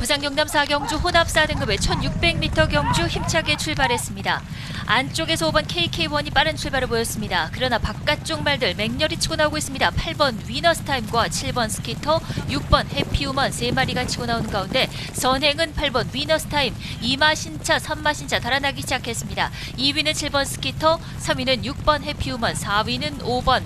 부산 경남 4경주 혼합 4등급의 1600m 경주 힘차게 출발했습니다. 안쪽에서 5번 KK1이 빠른 출발을 보였습니다. 그러나 바깥쪽 말들 맹렬히 치고 나오고 있습니다. 8번 위너스 타임과 7번 스키터, 6번 해피우먼 세 마리가 치고 나오는 가운데 선행은 8번 위너스 타임, 2마 신차, 3마 신차 달아나기 시작했습니다. 2위는 7번 스키터, 3위는 6번 해피우먼, 4위는 5번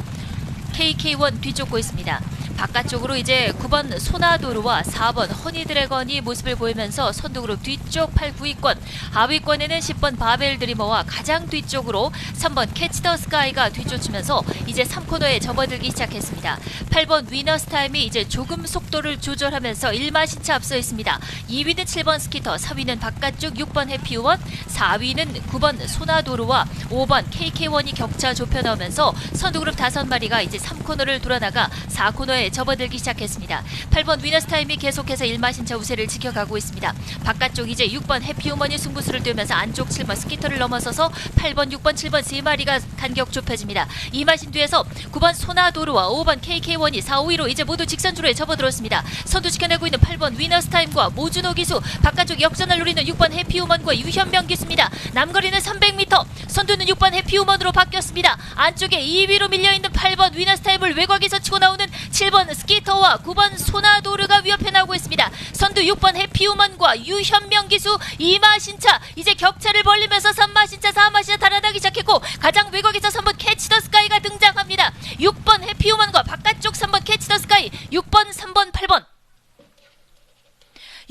KK1 뒤쫓고 있습니다. 바깥쪽으로 이제 9번 소나도르와 4번 허니드래건이 모습을 보이면서 선두그룹 뒤쪽 8, 9위권, 하위권에는 10번 바벨 드리머와 가장 뒤쪽으로 3번 캐치 더 스카이가 뒤쫓으면서 이제 3코너에 접어들기 시작했습니다. 8번 위너스 타임이 이제 조금 속도를 조절하면서 1마 신차 앞서 있습니다. 2위는 7번 스키터, 4위는 바깥쪽 6번 해피원, 4위는 9번 소나도르와 5번 KK1이 격차 좁혀 나오면서 선두그룹 5마리가 이제 3코너를 돌아나가 4코너에 접어들기 시작했습니다. 8번 위너스 타임이 계속해서 1마신차 우세를 지켜가고 있습니다. 바깥쪽 이제 6번 해피우먼이 승부수를 띄우면서 안쪽 7번 스키터를 넘어서서 8번, 6번, 7번 세 마리가 간격 좁혀집니다. 2마신 뒤에서 9번 소나도르와 5번 KK1이 4, 5위로 이제 모두 직선주로에 접어들었습니다. 선두 지켜내고 있는 8번 위너스 타임과 모준호 기수, 바깥쪽 역전을 노리는 6번 해피우먼과 유현명 기수입니다. 남거리는 300m, 선두는 6번 해피우먼으로 바뀌었습니다. 안쪽에 2위로 밀려있는 8번 위너스 타임을 외곽에서 치고 나오는 7번 스키터와 9번 소나도르가 위협해 나오고 있습니다. 선두 6번 해피우먼과 유현명 기수 2마 신차 이제 격차를 벌리면서 3마 신차 4마 신차 달아나기 시작했고 가장 외곽에서 3번 캐치 더스카이가 등장합니다. 6번 해피우먼과 바깥쪽 3번 캐치 더 스카이 6번 3번 8번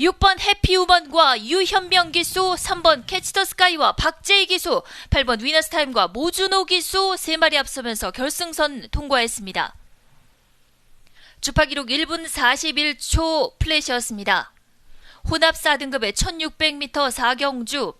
6번 해피우먼과 유현명 기수, 3번 캐치 더 스카이와 박재희 기수, 8번 위너스 타임과 모준호 기수 세 마리 앞서면서 결승선 통과했습니다. 주파 기록 1분 41초 플래시였습니다. 혼합 4등급의 1600m 4경주